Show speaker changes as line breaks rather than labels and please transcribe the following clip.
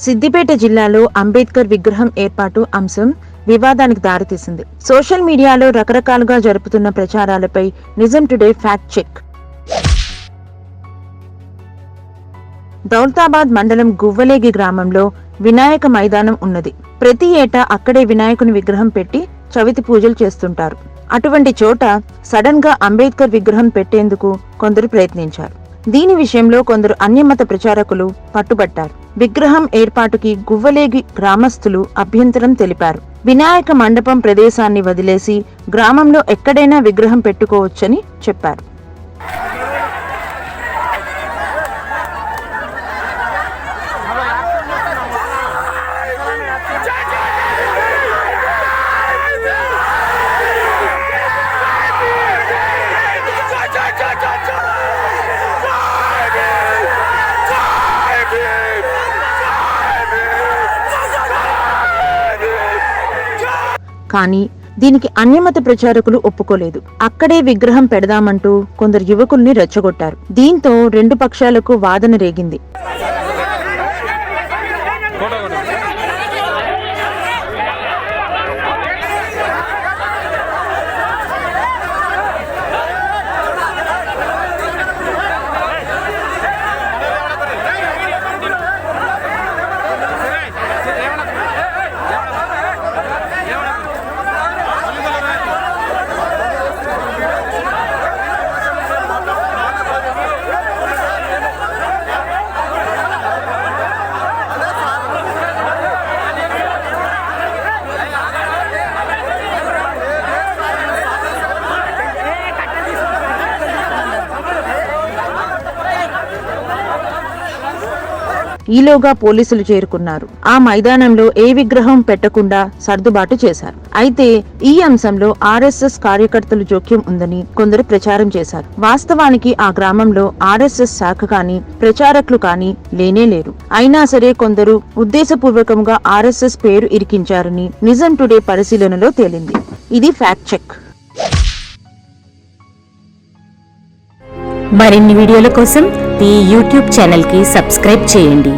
సిద్దిపేట జిల్లాలో అంబేద్కర్ విగ్రహం ఏర్పాటు అంశం వివాదానికి దారితీసింది. సోషల్ మీడియాలో రకరకాలుగా జరుపుతున్న ప్రచారాలపై నిజం టుడే ఫ్యాక్ట్ చెక్. దౌలతాబాద్ మండలం గువ్వలేగి గ్రామంలో వినాయక మైదానం ఉన్నది. ప్రతి ఏటా అక్కడే వినాయకుని విగ్రహం పెట్టి చవితి పూజలు చేస్తుంటారు. అటువంటి చోట సడన్గా అంబేద్కర్ విగ్రహం పెట్టేందుకు కొందరు ప్రయత్నించారు. దీని విషయంలో కొందరు అన్యమత ప్రచారకులు పట్టుబట్టారు. విగ్రహం ఏర్పాటుకి గువ్వలేగి గ్రామస్తులు అభ్యంతరం తెలిపారు. వినాయక మండపం ప్రదేశాన్ని వదిలేసి గ్రామంలో ఎక్కడైనా విగ్రహం పెట్టుకోవచ్చని చెప్పారు. కానీ దీనికి అన్యమత ప్రచారకులు ఒప్పుకోలేదు. అక్కడే విగ్రహం పెడదామంటూ కొందరు యువకుల్ని రెచ్చగొట్టారు. దీంతో రెండు పక్షాలకు వాదన రేగింది. ఈలోగా పోలీసులు చేరుకున్నారు. ఆ మైదానంలో ఏ విగ్రహం పెట్టకుండా సర్దుబాటు చేశారు. అయితే ఈ అంశంలో ఆర్ఎస్ఎస్ కార్యకర్తలు జోక్యం ఉందని కొందరు ప్రచారం చేశారు. వాస్తవానికి ఆ గ్రామంలో ఆర్ఎస్ఎస్ శాఖ కానీ ప్రచారకులు కానీ లేనే లేరు. అయినా సరే కొందరు ఉద్దేశపూర్వకంగా ఆర్ఎస్ఎస్ పేరు ఇరికించారని నిజం టుడే పరిశీలనలో తేలింది. ఇది ఫ్యాక్ట్ చెక్.
మరిన్ని వీడియోల కోసం ఈ యూట్యూబ్ ఛానల్కి సబ్స్క్రైబ్ చేయండి.